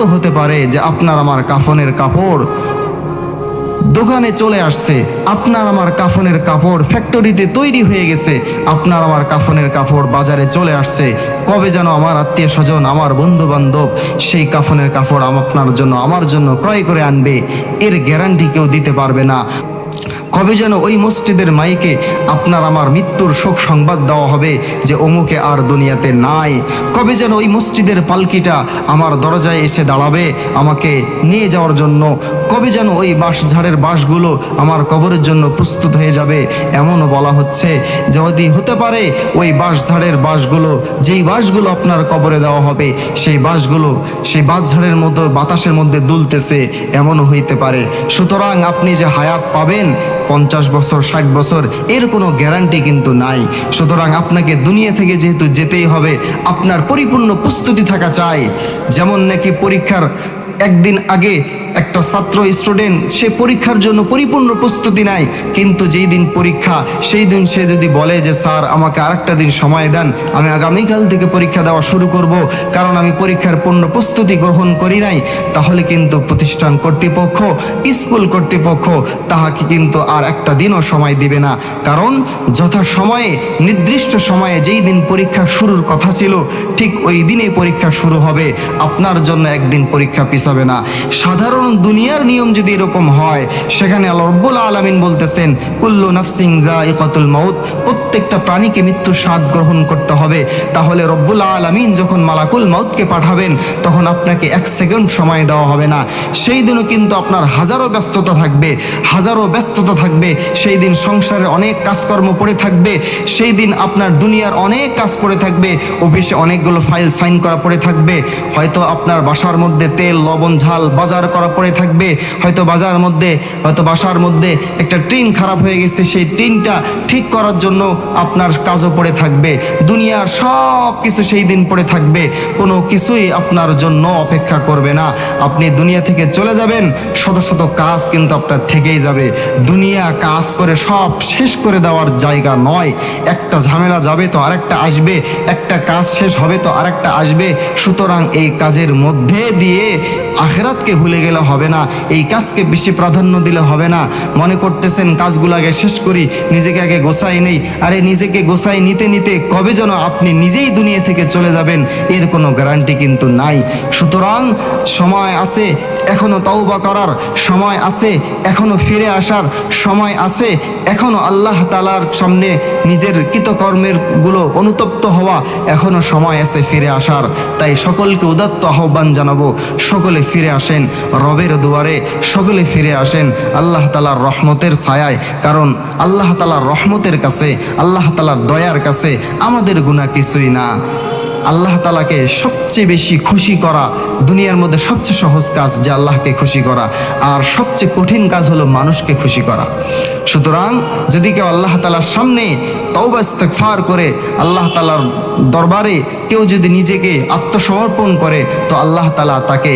তো হতে পারে যে আপনার আমার কাফনের কাপড় দোকানে চলে আসছে, আপনার আমার কাফনের কাপড় ফ্যাক্টরিতে তৈরি হয়ে গেছে, আপনার আমার কাফনের কাপড় বাজারে চলে আসছে। কবে যেন আমার আত্মীয় স্বজন, আমার বন্ধু বান্ধব সেই কাফনের কাপড় আপনার জন্য, আমার জন্য ক্রয় করে আনবে। এর গ্যারান্টি কেউ দিতে পারবে না। কবে যেন ওই মসজিদের মাইকে আপনার আমার মৃত্যুর শোক সংবাদ দেওয়া হবে যে অমুকে আর দুনিয়াতে নাই। কবে যেন ওই মসজিদের পালকিটা আমার দরজায় এসে দাঁড়াবে আমাকে নিয়ে যাওয়ার জন্য। কবে যেন ওই বাঁশ ঝাড়ের বাঁশগুলো আমার কবরের জন্য প্রস্তুত হয়ে যাবে এমনও বলা হচ্ছে যদি হতে পারে ওই বাঁশ ঝাড়ের বাঁশগুলো, যেই বাঁশগুলো আপনার কবরে দেওয়া হবে, সেই বাঁশগুলো সেই বাঁশ ঝাড়ের মতো বাতাসের মধ্যে দুলতেছে, এমনও হইতে পারে। সুতরাং আপনি যে হায়াত পাবেন পঞ্চাশ বছর, ষাট বছর, এর কোনো গ্যারান্টি কিন্তু নাই। সুতরাং আপনাকে দুনিয়া থেকে যেহেতু যেতেই হবে, আপনার পরিপূর্ণ প্রস্তুতি থাকা চাই। যেমন নাকি পরীক্ষার একদিন আগে একটা ছাত্র স্টুডেন্ট সে পরীক্ষার জন্য পরিপূর্ণ প্রস্তুতি নেয়, কিন্তু যেই দিন পরীক্ষা, সেই দিন সে যদি বলে যে, স্যার, আমাকে আরেকটা দিন সময় দেন, আমি আগামীকাল থেকে পরীক্ষা দেওয়া শুরু করব, কারণ আমি পরীক্ষার পূর্ণ প্রস্তুতি গ্রহণ করি নাই, তাহলে কিন্তু প্রতিষ্ঠান কর্তৃপক্ষ, স্কুল কর্তৃপক্ষ তাহাকে কিন্তু আর একটা দিনও সময় দিবে না। কারণ যথা সময়ে নির্দিষ্ট সময়ে যেই দিন পরীক্ষা শুরুর কথা ছিল, ঠিক ওই দিনে পরীক্ষা শুরু হবে। আপনার জন্য একদিন পরীক্ষা পিছাবে না। সাধারণ দুনিয়ার নিয়ম যদি এরকম হয়, সেখানে আল্লাহ রব্বুল আলমিন বলতেছেন, কুল্লু নাফসিং জা ইকতুল মাউত প্রত্যেকটা প্রাণীকে মৃত্যুর স্বাদ গ্রহণ করতে হবে। তাহলে রব্বুল আলমিন যখন মালাকুল মাউতকে পাঠাবেন, তখন আপনাকে এক সেকেন্ড সময় দেওয়া হবে না। সেই দিনও কিন্তু আপনার হাজারো ব্যস্ততা থাকবে, হাজারো ব্যস্ততা থাকবে, সেই দিন সংসারে অনেক কাজকর্ম পড়ে থাকবে, সেই দিন আপনার দুনিয়ার অনেক কাজ পড়ে থাকবে, অফিসে অনেকগুলো ফাইল সাইন করা পড়ে থাকবে, হয়তো আপনার বাসার মধ্যে তেল, লবণ, ঝাল বাজার করা পড়ে থাকবে। হয়তো বাজার মধ্যে, হয়তো বাসার মধ্যে একটা ট্রেন খারাপ হয়ে গেছে, সেই ট্রেনটা ঠিক করার জন্য আপনার কাজও পড়ে থাকবে। দুনিয়ার সব কিছু সেই দিন পড়ে থাকবে। কোনো কিছুই আপনার জন্য অপেক্ষা করবে না। আপনি দুনিয়া থেকে চলে যাবেন, শত শত কাজ কিন্তু আপনার থেকেই যাবে। দুনিয়া কাজ করে সব শেষ করে দেওয়ার জায়গা নয়। একটা ঝামেলা যাবে তো আরেকটা আসবে, একটা কাজ শেষ হবে তো আরেকটা আসবে। সুতরাং এই কাজের মধ্যে দিয়ে আখেরাতকে ভুলে গেলে হবে না, এই কাজকে বেশি প্রাধান্য দিলে হবে না। মনে করতেছেন কাজগুলো আগে শেষ করি, নিজেকে আগে গোসাই নেই। আরে নিজেকে গোসাই নিতে নিতে কবে যেন আপনি নিজেই দুনিয়া থেকে চলে যাবেন, এর কোনো গ্যারান্টি কিন্তু নাই। সুতরাং সময় আছে এখনও তওবা করার সময় আছে, এখনও ফিরে আসার সময় আছে, এখনও আল্লাহ তালার সামনে নিজের কৃতকর্মেরগুলো অনুতপ্ত হওয়া এখনও সময় আছে ফিরে আসার। তাই সকলকে উদাত্ত আহ্বান জানাব, সকলে ফিরে আসেন রবের দুয়ারে, সকলে ফিরে আসেন আল্লাহ তালার রহমতের ছায়ায়, কারণ আল্লাহ তালার রহমতের কাছে, আল্লাহ তালার দয়ার কাছে আমাদের গুণা কিছুই না। আল্লাহ তালাকে সবচেয়ে বেশি খুশি করা দুনিয়ার মধ্যে সবচেয়ে সহজ কাজ যে আল্লাহকে খুশি করা, আর সবচেয়ে কঠিন কাজ হলো মানুষকে খুশি করা। সুতরাং যদি কেউ আল্লাহ তালার সামনে তওবা ইস্তেগফার করে, আল্লাহ তালার দরবারে কেউ যদি নিজেকে আত্মসমর্পণ করে, তো আল্লাহ তালা তাকে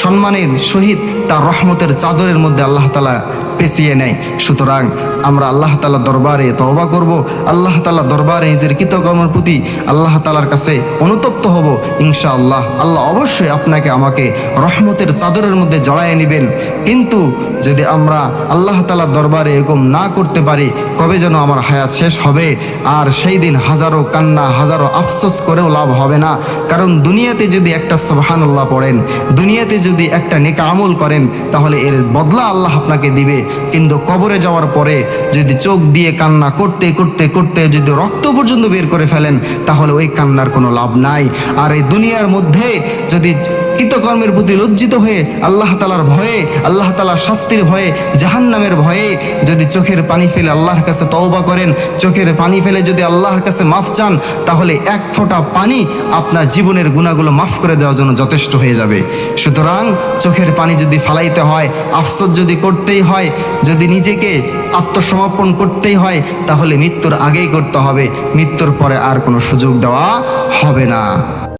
সম্মানের সহিত তার রহমতের চাদরের মধ্যে আল্লাহ তালা পেঁচিয়ে নেয়। সুতরাং আমরা আল্লাহ তালা দরবারে তওবা করব, আল্লাহ তালা দরবারে নিজের কৃতকর্মের প্রতি আল্লাহ তালার কাছে অনুতপ্ত হব। ইনশা আল্লাহ আল্লাহ অবশ্যই আপনাকে আমাকে রহমতের চাদরের মধ্যে জড়ায় নেবেন। কিন্তু যদি আমরা আল্লাহ তালার দরবারে এরকম না করতে পারি, কবে যেন আমার হায়াত শেষ হবে? আর সেই দিন হাজারো কান্না, হাজারো আফসোস করেও লাভ হবে না। কারণ দুনিয়াতে যদি একটা সোহানুল্লাহ পড়েন, দুনিয়াতে যদি একটা নেকা আমল করেন, তাহলে এর বদলা আল্লাহ আপনাকে দিবে। কিন্তু কবরে যাওয়ার পরে যদি চোখ দিয়ে কান্না করতে করতে করতে যদি রক্ত পর্যন্ত বের করে ফেলেন, তাহলে ওই কান্নার কোনো লাভ নাই। আর এই দুনিয়ার মধ্যে যদি কৃতকর্মের প্রতি লজ্জিত হয়ে, আল্লাহ তালার ভয়ে, আল্লাহ তালার শাস্তির ভয়ে, জাহান্নামের ভয়ে যদি চোখের পানি ফেলে আল্লাহর কাছে তওবা করেন, চোখের পানি ফেলে যদি আল্লাহর কাছে মাফ চান, তাহলে এক ফোঁটা পানি আপনার জীবনের গুণাগুলো মাফ করে দেওয়ার জন্য যথেষ্ট হয়ে যাবে। সুতরাং চোখের পানি যদি ফালাইতে হয়, আফসোস যদি করতেই হয়, যদি নিজেকে আত্মসমর্পণ করতেই হয়, তাহলে মৃত্যুর আগেই করতে হবে। মৃত্যুর পরে আর কোনো সুযোগ দেওয়া হবে না।